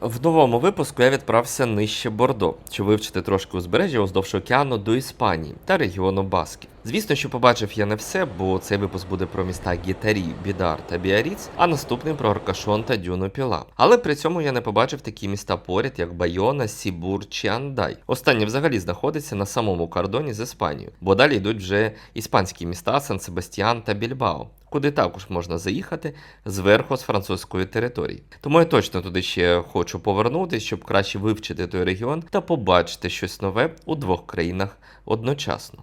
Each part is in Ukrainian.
В новому випуску я відправився нижче Бордо, щоб вивчити трошки узбережжя уздовж океану до Іспанії та регіону Басків. Звісно, що побачив я не все, бо цей випуск буде про міста Гітарі, Бідар та Біаріц, а наступний про Аркашон та Дюну Піла. Але при цьому я не побачив такі міста поряд, як Байона, Сібур чи Андай. Останнє взагалі знаходиться на самому кордоні з Іспанією, бо далі йдуть вже іспанські міста Сан Себастьян та Більбао куди також можна заїхати зверху з французької території. Тому я точно туди ще хочу повернутися, щоб краще вивчити той регіон та побачити щось нове у двох країнах одночасно.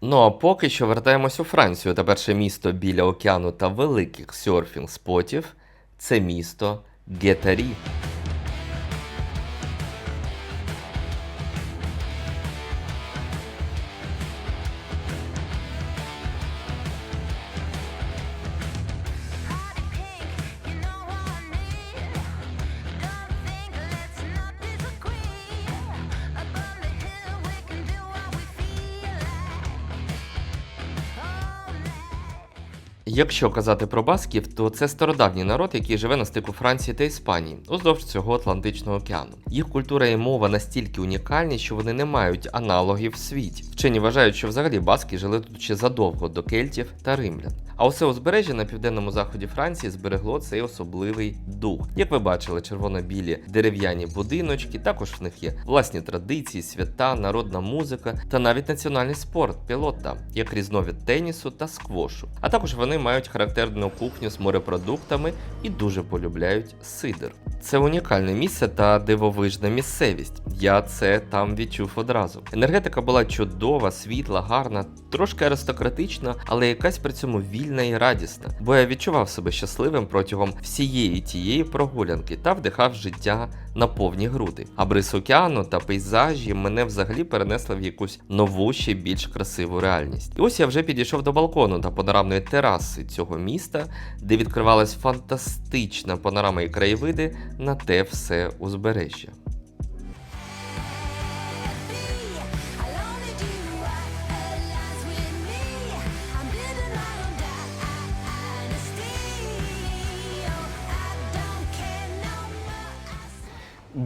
Ну а поки що вертаємось у Францію та перше місто біля океану та великих серфінг спотів це місто Гетарі. Якщо казати про басків, то це стародавній народ, який живе на стику Франції та Іспанії, уздовж цього Атлантичного океану. Їх культура і мова настільки унікальні, що вони не мають аналогів в світі. Вчені вважають, що взагалі баски жили тут ще задовго до кельтів та римлян. А усе узбережжя на південному заході Франції зберегло цей особливий дух. Як ви бачили, червоно-білі дерев'яні будиночки, також в них є власні традиції, свята, народна музика та навіть національний спорт пілота, як різновид тенісу та сквошу. А також вони мають характерну кухню з морепродуктами і дуже полюбляють сидр. Це унікальне місце та дивовижна місцевість. Я це там відчув одразу. Енергетика була чудова, світла, гарна, трошки аристократична, але якась при цьому вільна і радісна. Бо я відчував себе щасливим протягом всієї тієї прогулянки та вдихав життя на повні груди. А бриз океану та пейзажі мене взагалі перенесли в якусь нову, ще більш красиву реальність. І ось я вже підійшов до балкону та панорамної тераси цього міста, де відкривалась фантастична панорама і краєвиди на те все узбережжя.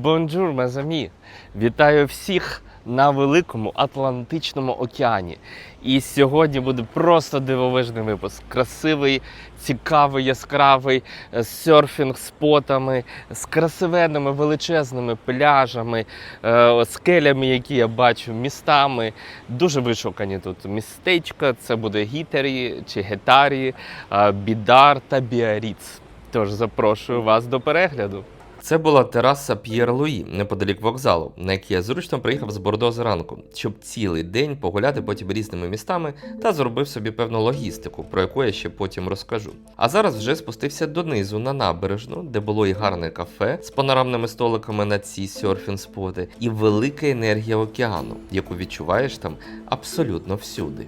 Бонжур, мезамі! Вітаю всіх на великому Атлантичному океані. І сьогодні буде просто дивовижний випуск. Красивий, цікавий, яскравий, е, з серфінг-спотами, з красивенними величезними пляжами, е, скелями, які я бачу, містами. Дуже вишукані тут містечка. Це буде Гітарі чи Гетарі, е, Бідар та Біаріц. Тож запрошую вас до перегляду. Це була тераса П'єр Луї неподалік вокзалу, на який я зручно приїхав з Бордо зранку, щоб цілий день погуляти потім різними містами та зробив собі певну логістику, про яку я ще потім розкажу. А зараз вже спустився донизу на набережну, де було і гарне кафе з панорамними столиками на ці серфінг-споти, і велика енергія океану, яку відчуваєш там абсолютно всюди.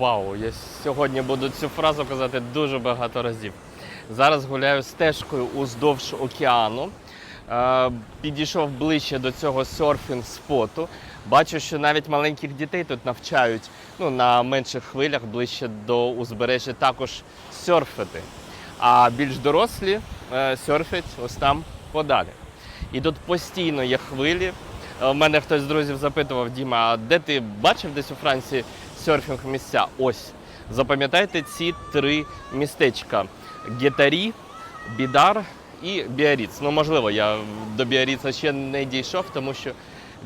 Вау, я сьогодні буду цю фразу казати дуже багато разів. Зараз гуляю стежкою уздовж океану. Е, Підійшов ближче до цього серфінг-споту. Бачу, що навіть маленьких дітей тут навчають ну, на менших хвилях ближче до узбережжя також серфити. А більш дорослі е, серфять ось там подалі. І тут постійно є хвилі. Е, У мене хтось з друзів запитував, Діма, а де ти бачив десь у Франції серфінг місця? Ось. Запам'ятайте ці три містечка: Гетарі, Бідар і Біаріц. Ну, можливо, я до Біаріца ще не дійшов, тому що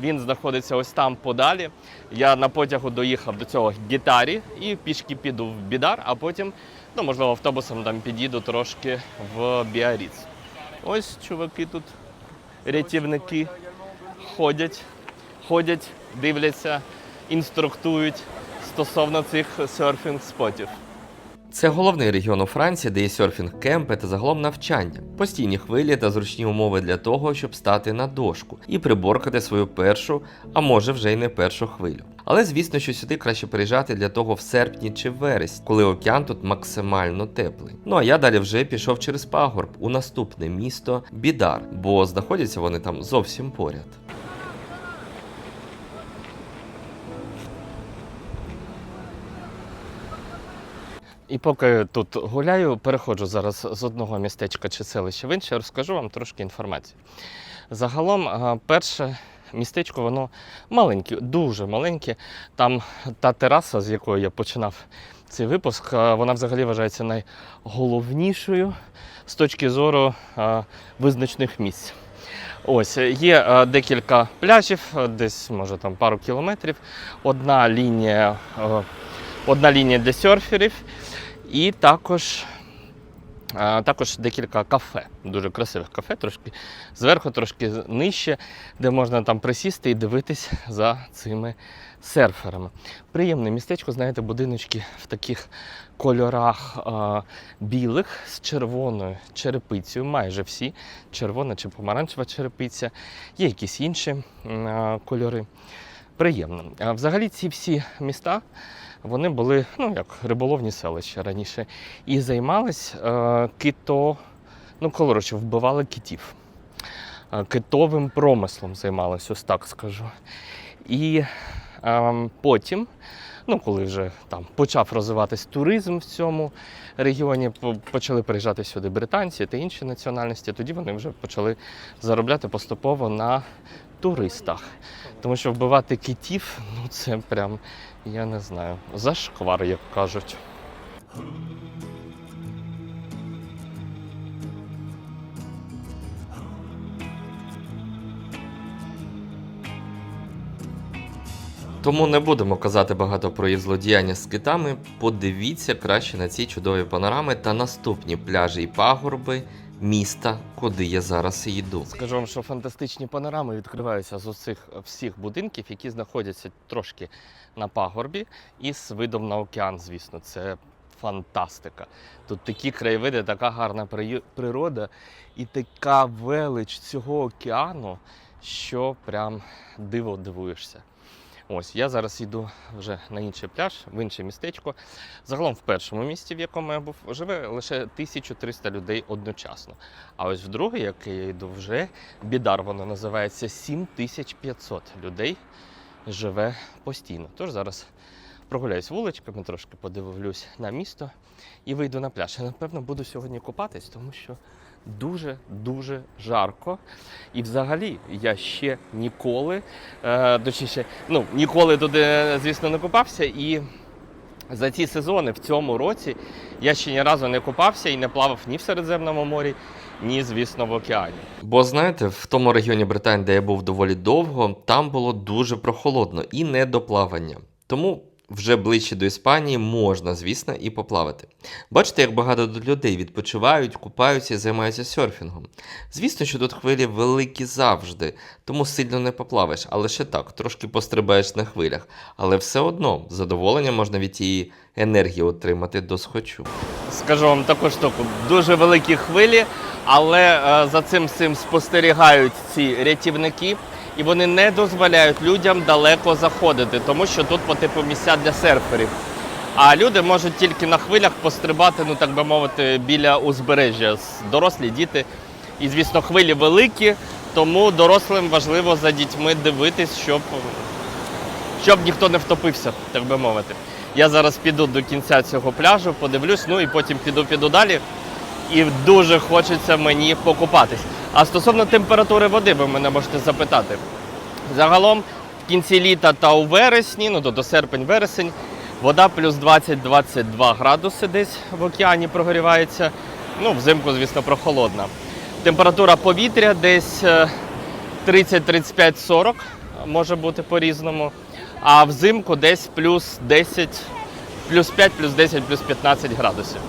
він знаходиться ось там подалі. Я на потягу доїхав до цього Гітарі і пішки піду в Бідар, а потім, ну, можливо, автобусом там під'їду трошки в Біаріц. Ось чуваки тут, рятівники ходять, ходять, дивляться, інструктують стосовно цих серфінг-спотів. Це головний регіон у Франції, де є серфінг кемпи та загалом навчання, постійні хвилі та зручні умови для того, щоб стати на дошку і приборкати свою першу, а може вже й не першу хвилю. Але звісно, що сюди краще приїжджати для того в серпні чи вересні, коли океан тут максимально теплий. Ну а я далі вже пішов через пагорб у наступне місто Бідар, бо знаходяться вони там зовсім поряд. І поки тут гуляю, переходжу зараз з одного містечка чи селища в інше, розкажу вам трошки інформації. Загалом, перше містечко, воно маленьке, дуже маленьке. Там та тераса, з якої я починав цей випуск, вона взагалі вважається найголовнішою з точки зору а, визначних місць. Ось є е, декілька пляжів, е, десь може там пару кілометрів. Одна лінія, е, одна лінія для серферів, і також, також декілька кафе, дуже красивих кафе, трошки зверху, трошки нижче, де можна там присісти і дивитись за цими серферами. Приємне містечко, знаєте, будиночки в таких кольорах е, білих з червоною черепицею, майже всі червона чи помаранчева черепиця, є якісь інші е, кольори. Приємно. А взагалі ці всі міста вони були ну, як риболовні селища раніше і займались е, кито, ну коротше, вбивали китів. Е, Китовим промислом займалися, ось так скажу. І е, потім, ну коли вже там почав розвиватись туризм в цьому регіоні, почали приїжджати сюди британці та інші національності, тоді вони вже почали заробляти поступово на туристах. Тому що вбивати китів, ну це прям, я не знаю, зашквар, як кажуть. Тому не будемо казати багато про їх злодіяння з китами. Подивіться краще на ці чудові панорами та наступні пляжі і пагорби міста, куди я зараз і йду. Скажу вам, що фантастичні панорами відкриваються з усіх всіх будинків, які знаходяться трошки на пагорбі, і з видом на океан, звісно, це фантастика. Тут такі краєвиди, така гарна природа і така велич цього океану, що прям диво дивуєшся. Ось я зараз йду вже на інший пляж, в інше містечко. Загалом в першому місті, в якому я був, живе лише 1300 людей одночасно. А ось в друге, яке я йду вже, бідар воно називається 7500 людей живе постійно. Тож зараз прогуляюсь вуличками, трошки подивлюсь на місто і вийду на пляж. Я напевно буду сьогодні купатись, тому що дуже-дуже жарко. І взагалі я ще ніколи, е, точніше, ну, ніколи туди, звісно, не купався. І за ці сезони в цьому році я ще ні разу не купався і не плавав ні в Середземному морі, ні, звісно, в океані. Бо знаєте, в тому регіоні Британії, де я був доволі довго, там було дуже прохолодно і не до плавання. Тому вже ближче до Іспанії можна, звісно, і поплавати. Бачите, як багато людей відпочивають, купаються і займаються серфінгом. Звісно, що тут хвилі великі завжди, тому сильно не поплаваєш, а лише так, трошки пострибаєш на хвилях. Але все одно задоволення можна від тієї енергії отримати до схочу. Скажу вам таку штуку, дуже великі хвилі, але е, за цим всім спостерігають ці рятівники, і вони не дозволяють людям далеко заходити, тому що тут по типу місця для серферів. А люди можуть тільки на хвилях пострибати, ну так би мовити, біля узбережжя. Дорослі діти. І, звісно, хвилі великі, тому дорослим важливо за дітьми дивитись, щоб, щоб ніхто не втопився, так би мовити. Я зараз піду до кінця цього пляжу, подивлюсь, ну і потім піду піду далі. І дуже хочеться мені покупатись. А стосовно температури води, ви мене можете запитати. Загалом в кінці літа та у вересні, ну тобто серпень-вересень, вода плюс 20-22 градуси десь в океані прогрівається. Ну, взимку, звісно, прохолодна. Температура повітря десь е, 30-35-40 може бути по-різному. А взимку десь плюс 10, плюс 5, плюс 10, плюс 15 градусів.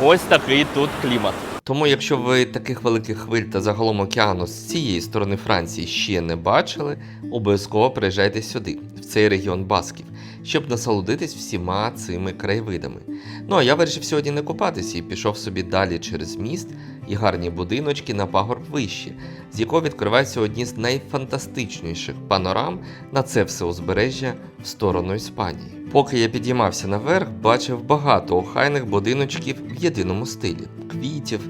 Ось такий тут клімат. Тому, якщо ви таких великих хвиль та загалом океану з цієї сторони Франції ще не бачили, обов'язково приїжджайте сюди, в цей регіон Басків. Щоб насолодитись всіма цими краєвидами. Ну а я вирішив сьогодні не купатися і пішов собі далі через міст і гарні будиночки на пагорб вище, з якого відкриваються одні з найфантастичніших панорам на це все узбережжя в сторону Іспанії. Поки я підіймався наверх, бачив багато охайних будиночків в єдиному стилі, квітів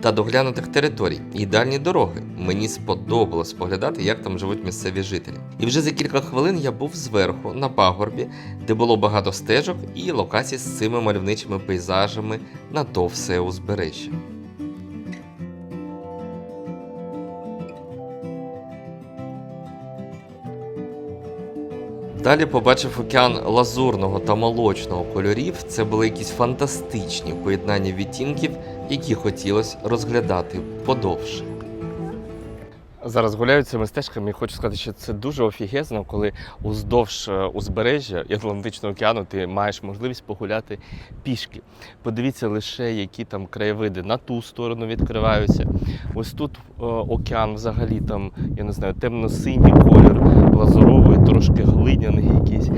та доглянутих територій, і ідеальні дороги. Мені сподобалось поглядати, як там живуть місцеві жителі. І вже за кілька хвилин я був зверху на пагорбі, де було багато стежок і локацій з цими мальовничими пейзажами на то все узбережжя. Далі побачив океан лазурного та молочного кольорів. Це були якісь фантастичні поєднання відтінків, які хотілося розглядати подовше. Зараз гуляю цими стежками і хочу сказати, що це дуже офігезно, коли уздовж е, узбережжя Атлантичного океану ти маєш можливість погуляти пішки. Подивіться лише, які там краєвиди на ту сторону відкриваються. Ось тут е, океан взагалі там, я не знаю, темно-синій колір, лазуровий, трошки глиняний якийсь.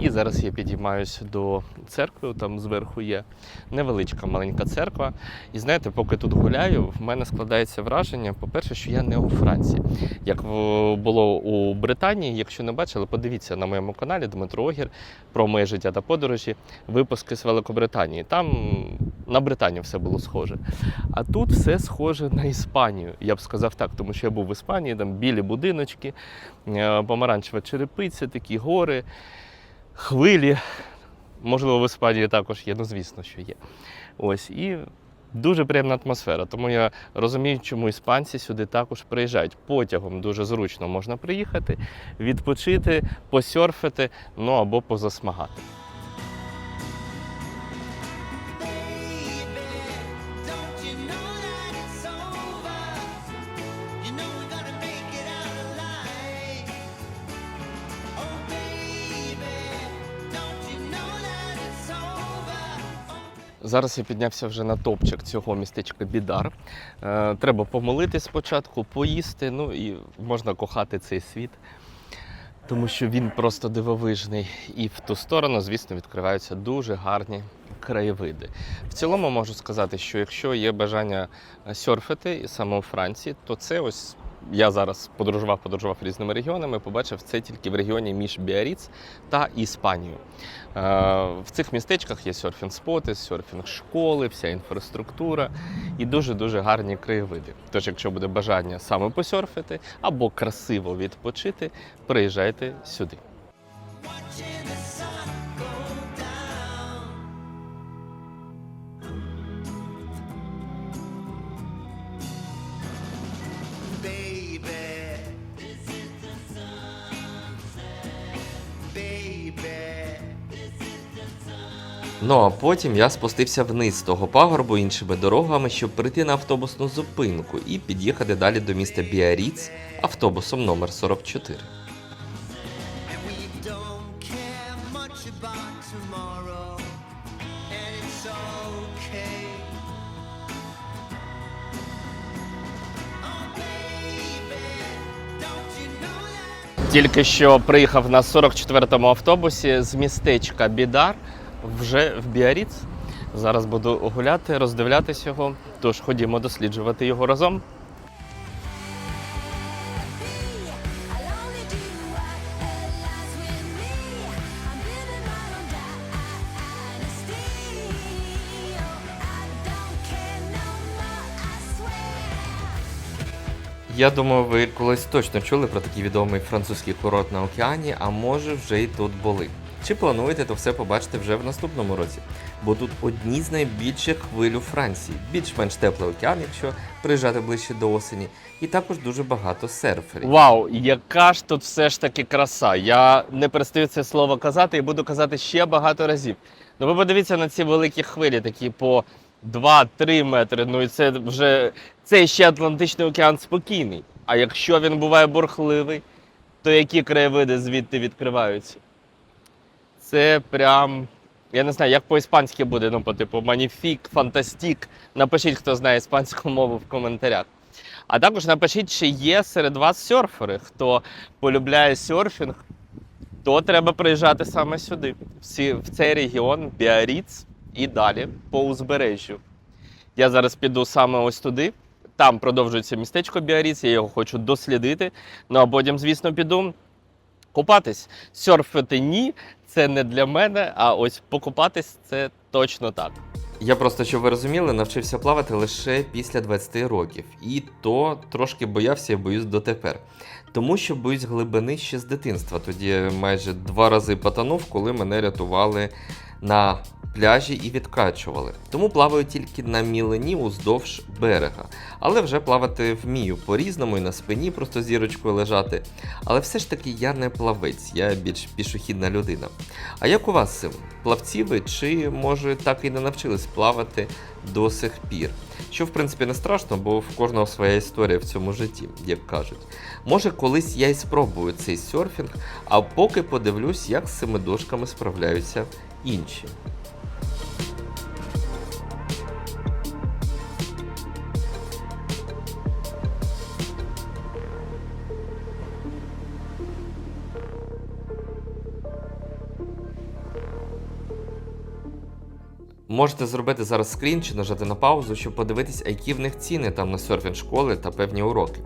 І зараз я підіймаюся до церкви, там зверху є невеличка маленька церква. І знаєте, поки тут гуляю, в мене складається враження, по-перше, що я не у Франції. Як було у Британії, якщо не бачили, подивіться на моєму каналі Дмитро Огір про моє життя та подорожі, випуски з Великобританії. Там на Британію все було схоже. А тут все схоже на Іспанію. Я б сказав так, тому що я був в Іспанії, там білі будиночки, е, помаранчева черепиця, такі гори, хвилі. Можливо, в Іспанії також є, ну звісно, що є. Ось і дуже приємна атмосфера. Тому я розумію, чому іспанці сюди також приїжджають. Потягом дуже зручно можна приїхати, відпочити, посьорфити, ну або позасмагати. Зараз я піднявся вже на топчик цього містечка Бідар. Е, треба помолитись спочатку, поїсти, ну і можна кохати цей світ, тому що він просто дивовижний. І в ту сторону, звісно, відкриваються дуже гарні краєвиди. В цілому можу сказати, що якщо є бажання серфити саме у Франції, то це ось. Я зараз подорожував, подорожував різними регіонами, побачив це тільки в регіоні між Біаріц та Іспанією. Е, В цих містечках є серфінг-споти, серфінг-школи, вся інфраструктура і дуже-дуже гарні краєвиди. Тож, якщо буде бажання саме посерфити або красиво відпочити, приїжджайте сюди. Ну а потім я спустився вниз з того пагорбу іншими дорогами, щоб прийти на автобусну зупинку і під'їхати далі до міста Біаріц автобусом номер 44. And we don't care much about tomorrow. And it's okay. Oh, baby, don't you know that? Тільки що приїхав на 44-му автобусі з містечка Бідар вже в Біаріц. Зараз буду гуляти, роздивлятись його. Тож ходімо досліджувати його разом. Я думаю, ви колись точно чули про такий відомий французький курорт на океані, а може вже й тут були. Чи плануєте то все побачити вже в наступному році? Бо тут одні з найбільших хвиль у Франції, більш-менш теплий океан, якщо приїжджати ближче до осені, і також дуже багато серферів. Вау, яка ж тут все ж таки краса. Я не перестаю це слово казати і буду казати ще багато разів. Ну ви подивіться на ці великі хвилі, такі по 2-3 метри. Ну і це вже це ще Атлантичний океан спокійний. А якщо він буває бурхливий, то які краєвиди звідти відкриваються? Це прям. Я не знаю, як по-іспанськи буде, ну, по типу маніфік, фантастік. Напишіть, хто знає іспанську мову в коментарях. А також напишіть, чи є серед вас серфери, хто полюбляє серфінг то треба приїжджати саме сюди, в цей регіон, Біаріц і далі по узбережжю. Я зараз піду саме ось туди. Там продовжується містечко Біаріц, я його хочу дослідити. Ну а потім, звісно, піду купатись. Серфити ні, це не для мене, а ось покупатись це точно так. Я просто, щоб ви розуміли, навчився плавати лише після 20 років. І то трошки боявся і боюсь дотепер. Тому що боюсь глибини ще з дитинства. Тоді майже два рази потонув, коли мене рятували на пляжі і відкачували. Тому плаваю тільки на мілені уздовж берега. Але вже плавати вмію по-різному і на спині просто зірочкою лежати. Але все ж таки я не плавець, я більш пішохідна людина. А як у вас цим? Плавці ви чи може так і не навчились плавати до сих пір? Що в принципі не страшно, бо в кожного своя історія в цьому житті, як кажуть. Може, колись я й спробую цей серфінг, а поки подивлюсь, як з цими дошками справляються інші. Можете зробити зараз скрін чи нажати на паузу, щоб подивитись, які в них ціни там на серфінг школи та певні уроки.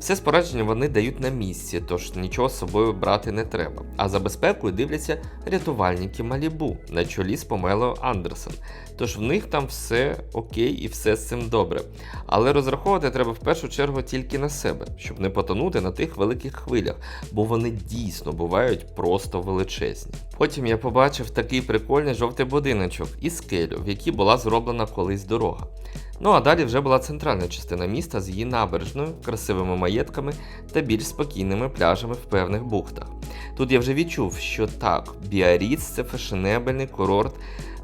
Все спорядження вони дають на місці, тож нічого з собою брати не треба. А за безпекою дивляться рятувальники Малібу на чолі з Помелою Андерсон. Тож в них там все окей і все з цим добре. Але розраховувати треба в першу чергу тільки на себе, щоб не потонути на тих великих хвилях, бо вони дійсно бувають просто величезні. Потім я побачив такий прикольний жовтий будиночок і скелю, в якій була зроблена колись дорога. Ну а далі вже була центральна частина міста з її набережною, красивими маєтками та більш спокійними пляжами в певних бухтах. Тут я вже відчув, що так, Біаріц це фешенебельний курорт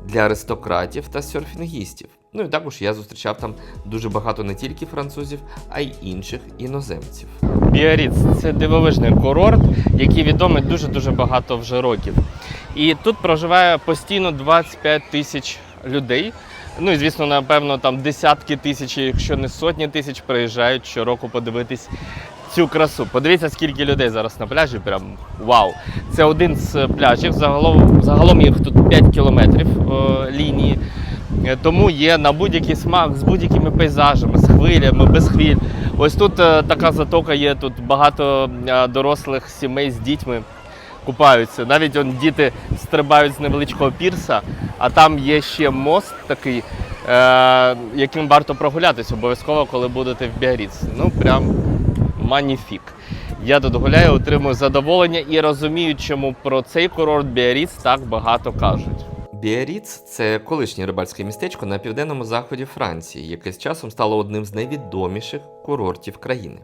для аристократів та серфінгістів. Ну і також я зустрічав там дуже багато не тільки французів, а й інших іноземців. Біаріц це дивовижний курорт, який відомий дуже-дуже багато вже років. І тут проживає постійно 25 тисяч людей. Ну і звісно, напевно, там десятки тисяч, якщо не сотні тисяч, приїжджають щороку подивитись цю красу. Подивіться, скільки людей зараз на пляжі. Прям вау! Це один з пляжів. Загалом, загалом їх тут 5 кілометрів е, лінії. Е, Тому є на будь-який смак з будь-якими пейзажами, з хвилями, без хвиль. Ось тут е, така затока є, тут багато дорослих сімей з дітьми купаються. Навіть он, діти стрибають з невеличкого пірса, а там є ще мост такий, е, яким варто прогулятися обов'язково, коли будете в Біаріц. Ну прям маніфік. Я тут гуляю, отримую задоволення і розумію, чому про цей курорт Біаріц так багато кажуть. Біаріц це колишнє рибальське містечко на південному заході Франції, яке з часом стало одним з найвідоміших курортів країни.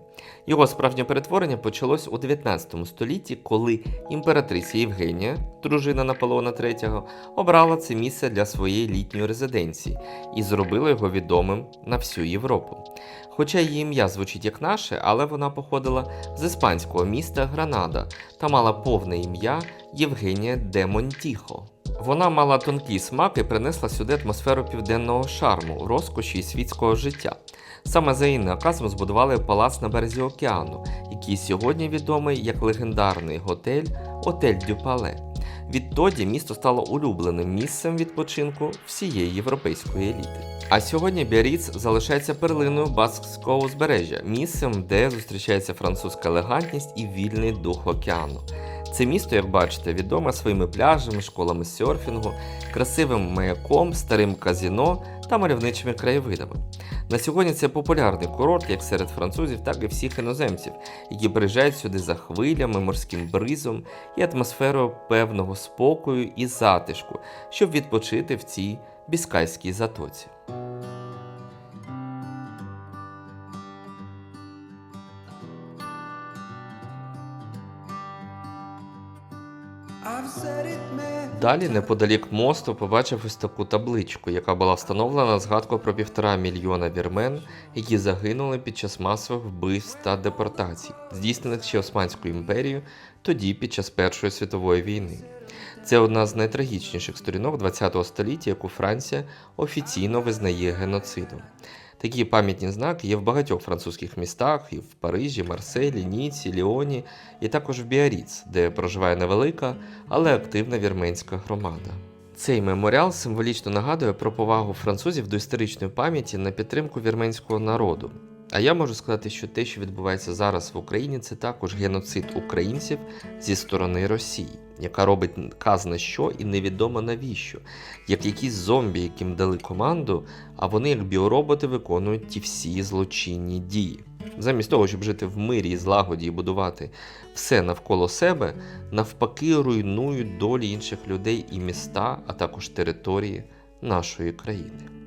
Його справжнє перетворення почалось у 19 столітті, коли імператриця Євгенія, дружина Наполеона III, обрала це місце для своєї літньої резиденції і зробила його відомим на всю Європу. Хоча її ім'я звучить як наше, але вона походила з іспанського міста Гранада та мала повне ім'я Євгенія де Монтіхо. Вона мала тонкий смак і принесла сюди атмосферу південного шарму, розкоші і світського життя. Саме за її наказом збудували палац на березі океану, який сьогодні відомий як легендарний готель Отель Дю Пале. Відтоді місто стало улюбленим місцем відпочинку всієї європейської еліти. А сьогодні Біаріц залишається перлиною баскського узбережжя, місцем, де зустрічається французька елегантність і вільний дух океану. Це місто, як бачите, відоме своїми пляжами, школами серфінгу, красивим маяком, старим казіно та мальовничими краєвидами. На сьогодні це популярний курорт як серед французів, так і всіх іноземців, які приїжджають сюди за хвилями, морським бризом і атмосферою певного спокою і затишку, щоб відпочити в цій біскайській затоці. Далі, неподалік мосту, побачив ось таку табличку, яка була встановлена на згадку про півтора мільйона вірмен, які загинули під час масових вбивств та депортацій, здійснених ще Османською імперією, тоді під час Першої світової війни. Це одна з найтрагічніших сторінок ХХ століття, яку Франція офіційно визнає геноцидом. Такі пам'ятні знаки є в багатьох французьких містах, і в Парижі, Марселі, Ніці, Ліоні, і також в Біаріц, де проживає невелика, але активна вірменська громада. Цей меморіал символічно нагадує про повагу французів до історичної пам'яті на підтримку вірменського народу. А я можу сказати, що те, що відбувається зараз в Україні, це також геноцид українців зі сторони Росії, яка робить казна що і невідомо навіщо, як якісь зомбі, яким дали команду, а вони, як біороботи, виконують ті всі злочинні дії. Замість того, щоб жити в мирі і злагоді і будувати все навколо себе, навпаки, руйнують долі інших людей і міста, а також території нашої країни.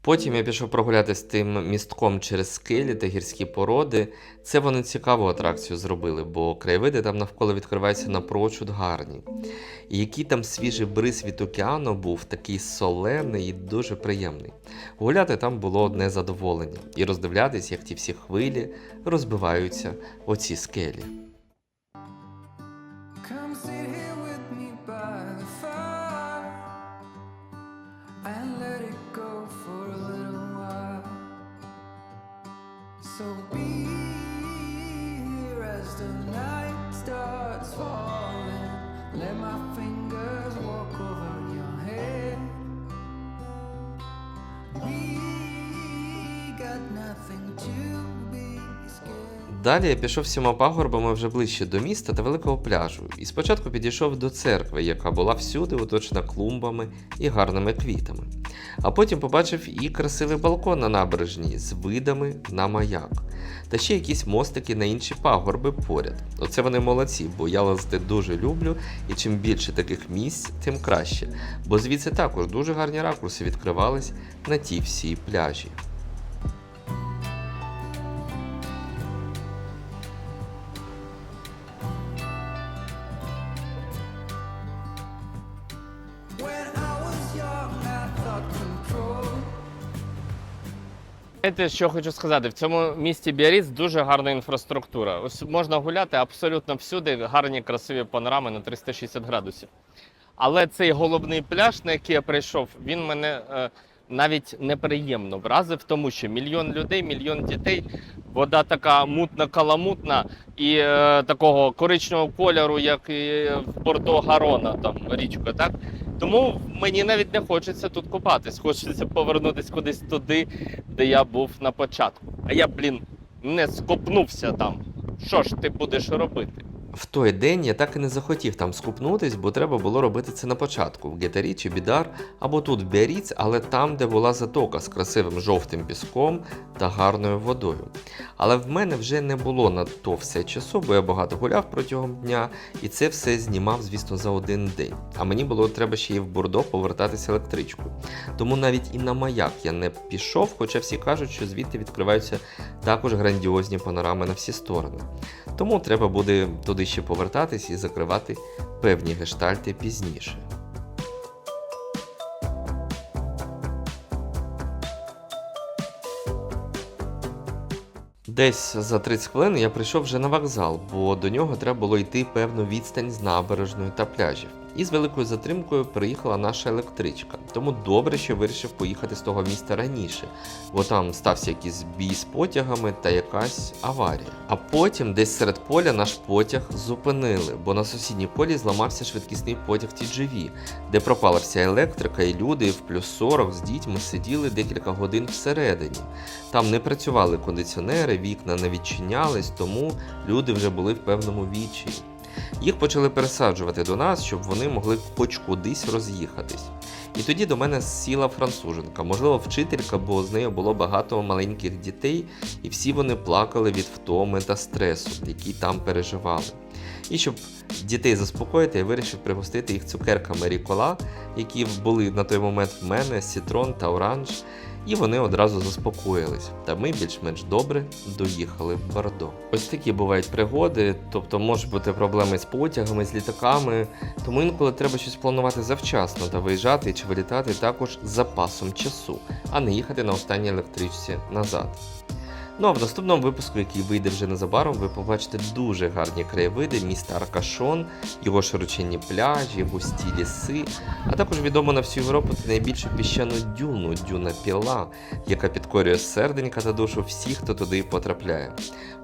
Потім я пішов прогулятися тим містком через скелі та гірські породи. Це вони цікаву атракцію зробили, бо краєвиди там навколо відкриваються напрочуд гарні. І який там свіжий бриз від океану був, такий солений і дуже приємний. Гуляти там було одне задоволення і роздивлятись, як ті всі хвилі розбиваються оці скелі. Далі я пішов всіма пагорбами вже ближче до міста та великого пляжу, і спочатку підійшов до церкви, яка була всюди оточена клумбами і гарними квітами. А потім побачив і красивий балкон на набережній з видами на маяк, та ще якісь мостики на інші пагорби поряд. Оце вони молодці, бо я лазити дуже люблю, і чим більше таких місць, тим краще. Бо звідси також дуже гарні ракурси відкривались на ті всі пляжі. Знаєте, що хочу сказати, в цьому місті Біаріц дуже гарна інфраструктура. Ось можна гуляти абсолютно всюди, гарні красиві панорами на 360 градусів. Але цей головний пляж, на який я прийшов, він мене е, навіть неприємно вразив, тому що мільйон людей, мільйон дітей, вода така мутна, каламутна і е, такого коричневого кольору, як і в Бордо Гарона, там річка, так? Тому мені навіть не хочеться тут купатись. Хочеться повернутися кудись туди, де я був на початку. А я, блін, не скопнувся там. Що ж ти будеш робити? В той день я так і не захотів там скупнутись, бо треба було робити це на початку в Гетарі чи Бідар, або тут в але там, де була затока з красивим жовтим піском та гарною водою. Але в мене вже не було на то все часу, бо я багато гуляв протягом дня, і це все знімав, звісно, за один день. А мені було треба ще й в Бордо повертатися електричкою. Тому навіть і на маяк я не пішов, хоча всі кажуть, що звідти відкриваються також грандіозні панорами на всі сторони. Тому треба буде туди ще повертатись і закривати певні гештальти пізніше. Десь за 30 хвилин я прийшов вже на вокзал, бо до нього треба було йти певну відстань з набережної та пляжів. І з великою затримкою приїхала наша електричка. Тому добре, що вирішив поїхати з того міста раніше, бо там стався якийсь бій з потягами та якась аварія. А потім десь серед поля наш потяг зупинили, бо на сусідній полі зламався швидкісний потяг TGV, де пропала вся електрика, і люди в плюс 40 з дітьми сиділи декілька годин всередині. Там не працювали кондиціонери, вікна не відчинялись, тому люди вже були в певному відчаї. Їх почали пересаджувати до нас, щоб вони могли хоч кудись роз'їхатись. І тоді до мене сіла француженка, можливо, вчителька, бо з нею було багато маленьких дітей, і всі вони плакали від втоми та стресу, які там переживали. І щоб дітей заспокоїти, я вирішив пригостити їх цукерками Рікола, які були на той момент в мене, Сітрон та Оранж. І вони одразу заспокоїлись. Та ми більш-менш добре доїхали в Бордо. Ось такі бувають пригоди, тобто можуть бути проблеми з потягами, з літаками, тому інколи треба щось планувати завчасно та виїжджати чи вилітати також з запасом часу, а не їхати на останній електричці назад. Ну а в наступному випуску, який вийде вже незабаром, ви побачите дуже гарні краєвиди міста Аркашон, його широченні пляжі, густі ліси, а також відомо на всю Європу найбільшу піщану дюну дюна Піла, яка підкорює серденька та душу всіх, хто туди потрапляє.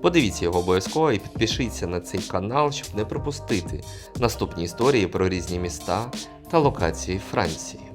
Подивіться його обов'язково і підпишіться на цей канал, щоб не пропустити наступні історії про різні міста та локації Франції.